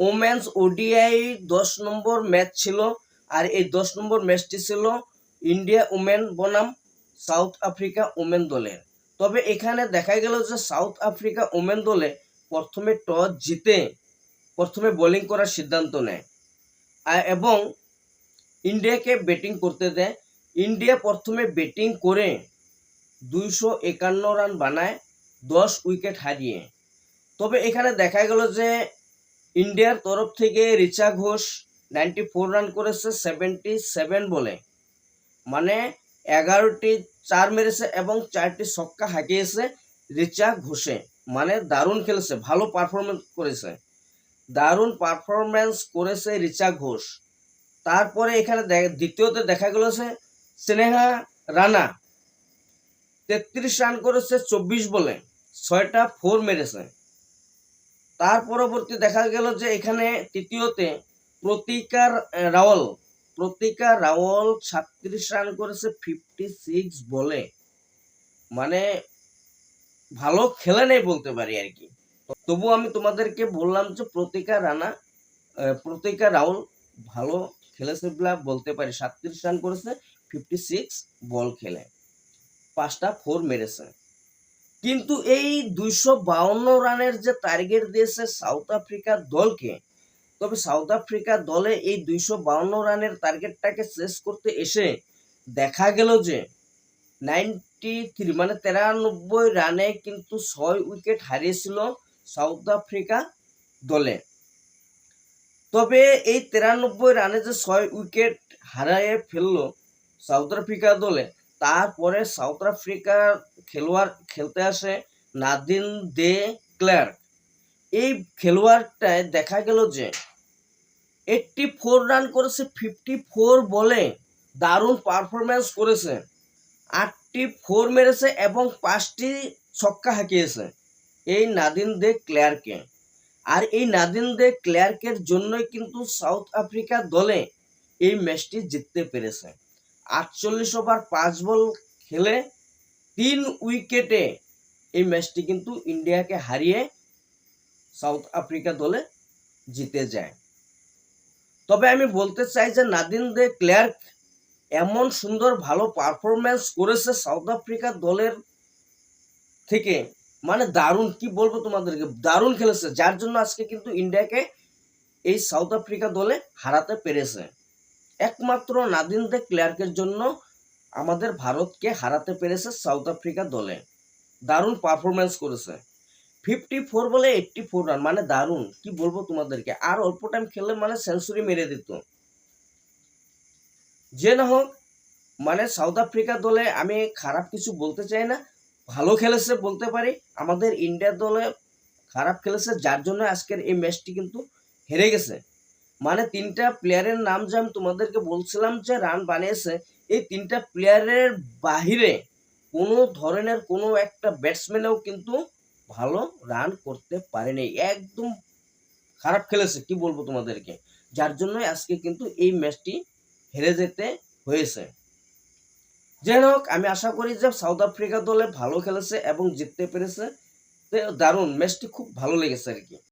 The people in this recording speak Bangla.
ওমেন্স ওডিআই দশ নম্বর ম্যাচ ছিল আর এই দশ নম্বর ম্যাচটি ছিল ইন্ডিয়া ওমেন বনাম, সাউথ আফ্রিকা ওমেন দলের তবে এখানে দেখা গেল যে সাউথ আফ্রিকা ওমেন দলে প্রথমে টস জিতে প্রথমে বোলিং করার সিদ্ধান্ত নেয়। এবং ইন্ডিয়াকে ব্যাটিং করতে দেয়। ইন্ডিয়া প্রথমে ব্যাটিং করে দুইশো একান্ন রান বানায়, দশ উইকেট হারিয়ে। তবে এখানে দেখা গেল যে ইন্ডিয়ার তরফ থেকে Richa Ghosh ninety four run করেছে সেভেন্টি সেভেন বলে। মানে এগারোটি চার মেরেছে এবং চারটি ছক্কা হাঁকিয়েছে রিচা ঘোষে। মানে দারুণ খেলেছে, ভালো পারফরমেন্স করেছে। দারুণ পারফরমেন্স করেছে রিচা ঘোষ। তারপরে এখানে দ্বিতীয়তে দেখা গেল স্নেহা রানা তেত্রিশ রান করেছে, চব্বিশ বলে, ছয়টা ফোর মেরেছে। তার পরবর্তী দেখা গেল যে এখানে তৃতীয়তে প্রতিকার রাওয়াল। প্রতিকা রাওয়াল ছাত্রিশ রান করেছে ফিফটি সিক্স বলে। মানে ভালো খেলে নেই বলতে পারি আর কি। তবু আমি তোমাদেরকে বললাম যে প্রতিকা রানা প্রতিকা রাওয়াল ভালো খেলেছে বলে বলতে পারি। সাতত্রিশ রান করেছে ফিফটি সিক্স বল খেলে। পাঁচটা ফোর মেরেছে। কিন্তু এই দুইশো বাউন্ন রানের যে টার্গেট দিয়েছে সাউথ আফ্রিকার দলকে, তবে সাউথ আফ্রিকা দলে এই দুইশো বাউন্ন রানের টার্গেটটাকে শেষ করতে এসে দেখা গেল যে নাইনটি থ্রি মানে তিরানব্বই রানে কিন্তু ছয় উইকেট হারিয়েছিল সাউথ আফ্রিকা দলে। তবে এই তিরানব্বই রানে যে ছয় উইকেট হারিয়ে ফেলল সাউথ আফ্রিকা দলে, তারপরে সাউথ আফ্রিকার খেলোয়াড় খেলতে আসে নাদিন দে ক্লার্ক। এই খেলোয়াড়টায় দেখা গেল যে এইটটি ফোর রান করেছে, ফিফটি ফোর বলে দারুণ পারফরমেন্স করেছে। আটটি ফোর মেরেছে এবং পাঁচটি ছক্কা হাঁকিয়েছে এই নাদিন দে ক্লার্কে। আর এই নাদিন দে ক্লার্কের জন্যই কিন্তু সাউথ আফ্রিকা দলে এই ম্যাচটি জিততে পেরেছে। আটচল্লিশ ওভার পাঁচ বল খেলে তিন উইকেটে এই ম্যাচটি কিন্তু ইন্ডিয়াকে হারিয়ে সাউথ আফ্রিকা দলে জিতে যায়। তবে আমি বলতে চাই যে নাদিন দে ক্লার্ক এমন সুন্দর ভালো পারফরমেন্স করেছে সাউথ আফ্রিকা দলের থেকে। মানে দারুণ, কি বলব তোমাদেরকে? দারুণ খেলেছে, যার জন্য আজকে কিন্তু ইন্ডিয়াকে এই সাউথ আফ্রিকা দলে হারাতে পেরেছে। একমাত্র নাদিন দে ক্লার্কের জন্য আমাদের ভারতকে হারাতে পেরেছে সাউথ আফ্রিকা দলে। দারুণ পারফরমেন্স করেছে। ফিফটি ফোর বলে এইটটি ফোর রান মানে দারুণ। কি বলব তোমাদেরকে? আর অল্প টাইম খেললে মানে সেঞ্চুরি মেরে দিত। যে না হোক মানে সাউথ আফ্রিকা দলে আমি খারাপ কিছু বলতে চাই না। ভালো খেলেছে বলতে পারি। আমাদের ইন্ডিয়া দলে খারাপ খেলেছে, যার জন্য আজকের এই ম্যাচটি কিন্তু হেরে গেছে। মানে তিনটা প্লেয়ারের নাম যে আমি তোমাদেরকে বলছিলাম যে রান বানিয়েছে এই তিনটা প্লেয়ারের বাহিরে কোনো ধরনের কোনো একটা ব্যাটসম্যানেও কিন্তু ভালো রান করতে পারেনি। একদম খারাপ খেলেছে, কি বলব তোমাদেরকে? যার জন্য আজকে কিন্তু এই ম্যাচটি হেরে যেতে হয়েছে। যাই হোক, আমি আশা করি যে সাউথ আফ্রিকা দলে ভালো খেলেছে এবং জিততে পেরেছে। দারুণ ম্যাচটি খুব ভালো লেগেছে আর কি।